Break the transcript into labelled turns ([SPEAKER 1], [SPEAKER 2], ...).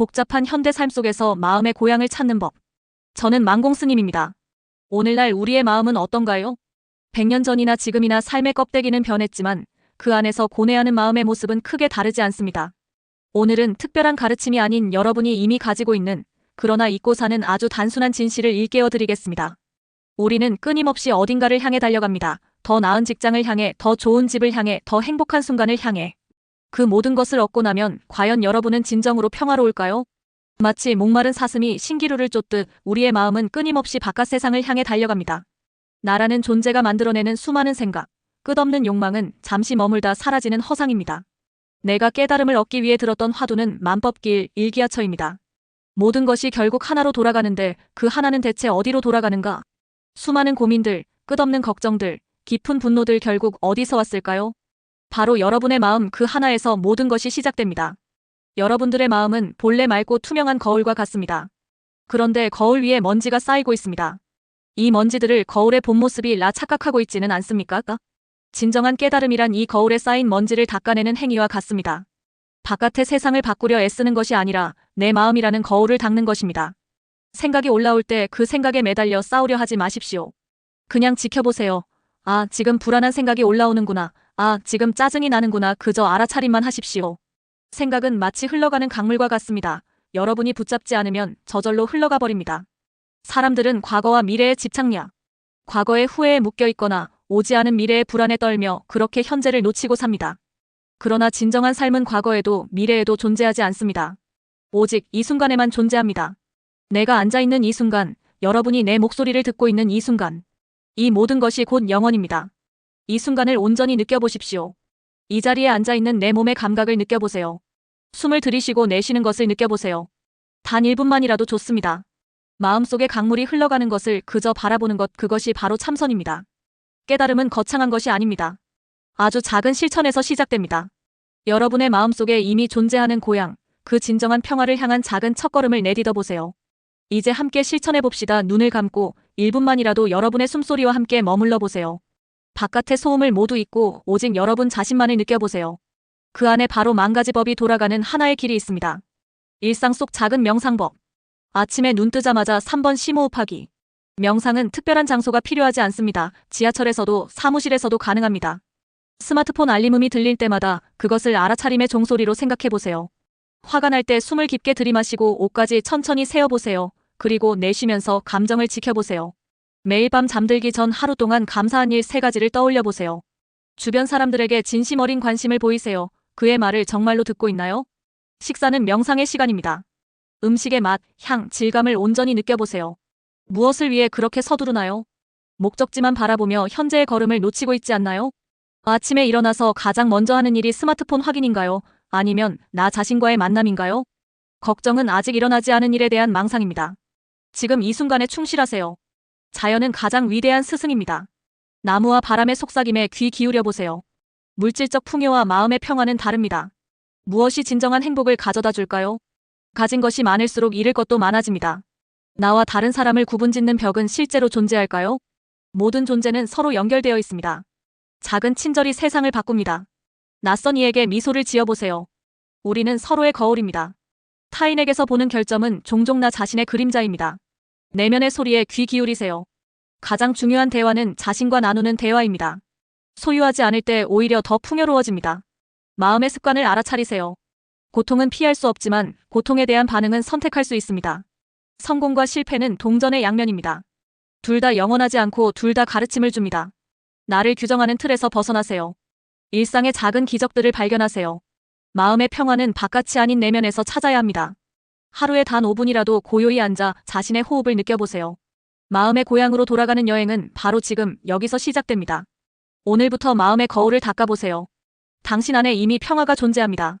[SPEAKER 1] 복잡한 현대 삶 속에서 마음의 고향을 찾는 법. 저는 망공 스님입니다. 오늘날 우리의 마음은 어떤가요? 100년 전이나 지금이나 삶의 껍데기는 변했지만 그 안에서 고뇌하는 마음의 모습은 크게 다르지 않습니다. 오늘은 특별한 가르침이 아닌 여러분이 이미 가지고 있는 그러나 잊고 사는 아주 단순한 진실을 일깨워 드리겠습니다. 우리는 끊임없이 어딘가를 향해 달려갑니다. 더 나은 직장을 향해, 더 좋은 집을 향해, 더 행복한 순간을 향해. 그 모든 것을 얻고 나면 과연 여러분은 진정으로 평화로울까요? 마치 목마른 사슴이 신기루를 쫓듯 우리의 마음은 끊임없이 바깥 세상을 향해 달려갑니다. 나라는 존재가 만들어내는 수많은 생각, 끝없는 욕망은 잠시 머물다 사라지는 허상입니다. 내가 깨달음을 얻기 위해 들었던 화두는 만법길 일기하처입니다. 모든 것이 결국 하나로 돌아가는데 그 하나는 대체 어디로 돌아가는가? 수많은 고민들, 끝없는 걱정들, 깊은 분노들 결국 어디서 왔을까요? 바로 여러분의 마음 그 하나에서 모든 것이 시작됩니다. 여러분들의 마음은 본래 맑고 투명한 거울과 같습니다. 그런데 거울 위에 먼지가 쌓이고 있습니다. 이 먼지들을 거울의 본 모습이라 착각하고 있지는 않습니까? 진정한 깨달음이란 이 거울에 쌓인 먼지를 닦아내는 행위와 같습니다. 바깥의 세상을 바꾸려 애쓰는 것이 아니라 내 마음이라는 거울을 닦는 것입니다. 생각이 올라올 때 그 생각에 매달려 싸우려 하지 마십시오. 그냥 지켜보세요. 아, 지금 불안한 생각이 올라오는구나. 아, 지금 짜증이 나는구나. 그저 알아차림만 하십시오. 생각은 마치 흘러가는 강물과 같습니다. 여러분이 붙잡지 않으면 저절로 흘러가 버립니다. 사람들은 과거와 미래에 집착냐, 과거의 후회에 묶여 있거나 오지 않은 미래의 불안에 떨며 그렇게 현재를 놓치고 삽니다. 그러나 진정한 삶은 과거에도 미래에도 존재하지 않습니다. 오직 이 순간에만 존재합니다. 내가 앉아있는 이 순간, 여러분이 내 목소리를 듣고 있는 이 순간, 이 모든 것이 곧 영원입니다. 이 순간을 온전히 느껴보십시오. 이 자리에 앉아있는 내 몸의 감각을 느껴보세요. 숨을 들이쉬고 내쉬는 것을 느껴보세요. 단 1분만이라도 좋습니다. 마음속에 강물이 흘러가는 것을 그저 바라보는 것 그것이 바로 참선입니다. 깨달음은 거창한 것이 아닙니다. 아주 작은 실천에서 시작됩니다. 여러분의 마음속에 이미 존재하는 고향, 그 진정한 평화를 향한 작은 첫걸음을 내딛어 보세요. 이제 함께 실천해 봅시다. 눈을 감고 1분만이라도 여러분의 숨소리와 함께 머물러 보세요. 바깥의 소음을 모두 잊고 오직 여러분 자신만을 느껴보세요. 그 안에 바로 만 가지 법이 돌아가는 하나의 길이 있습니다. 일상 속 작은 명상법. 아침에 눈 뜨자마자 3번 심호흡하기. 명상은 특별한 장소가 필요하지 않습니다. 지하철에서도 사무실에서도 가능합니다. 스마트폰 알림음이 들릴 때마다 그것을 알아차림의 종소리로 생각해보세요. 화가 날 때 숨을 깊게 들이마시고 옷까지 천천히 세어보세요. 그리고 내쉬면서 감정을 지켜보세요. 매일 밤 잠들기 전 하루 동안 감사한 일 세 가지를 떠올려 보세요. 주변 사람들에게 진심 어린 관심을 보이세요. 그의 말을 정말로 듣고 있나요? 식사는 명상의 시간입니다. 음식의 맛, 향, 질감을 온전히 느껴보세요. 무엇을 위해 그렇게 서두르나요? 목적지만 바라보며 현재의 걸음을 놓치고 있지 않나요? 아침에 일어나서 가장 먼저 하는 일이 스마트폰 확인인가요? 아니면 나 자신과의 만남인가요? 걱정은 아직 일어나지 않은 일에 대한 망상입니다. 지금 이 순간에 충실하세요. 자연은 가장 위대한 스승입니다. 나무와 바람의 속삭임에 귀 기울여 보세요. 물질적 풍요와 마음의 평화는 다릅니다. 무엇이 진정한 행복을 가져다 줄까요? 가진 것이 많을수록 잃을 것도 많아집니다. 나와 다른 사람을 구분짓는 벽은 실제로 존재할까요? 모든 존재는 서로 연결되어 있습니다. 작은 친절이 세상을 바꿉니다. 낯선 이에게 미소를 지어보세요. 우리는 서로의 거울입니다. 타인에게서 보는 결점은 종종 나 자신의 그림자입니다. 내면의 소리에 귀 기울이세요. 가장 중요한 대화는 자신과 나누는 대화입니다. 소유하지 않을 때 오히려 더 풍요로워집니다. 마음의 습관을 알아차리세요. 고통은 피할 수 없지만 고통에 대한 반응은 선택할 수 있습니다. 성공과 실패는 동전의 양면입니다. 둘 다 영원하지 않고 둘 다 가르침을 줍니다. 나를 규정하는 틀에서 벗어나세요. 일상의 작은 기적들을 발견하세요. 마음의 평화는 바깥이 아닌 내면에서 찾아야 합니다. 하루에 단 5분이라도 고요히 앉아 자신의 호흡을 느껴보세요. 마음의 고향으로 돌아가는 여행은 바로 지금 여기서 시작됩니다. 오늘부터 마음의 거울을 닦아보세요. 당신 안에 이미 평화가 존재합니다.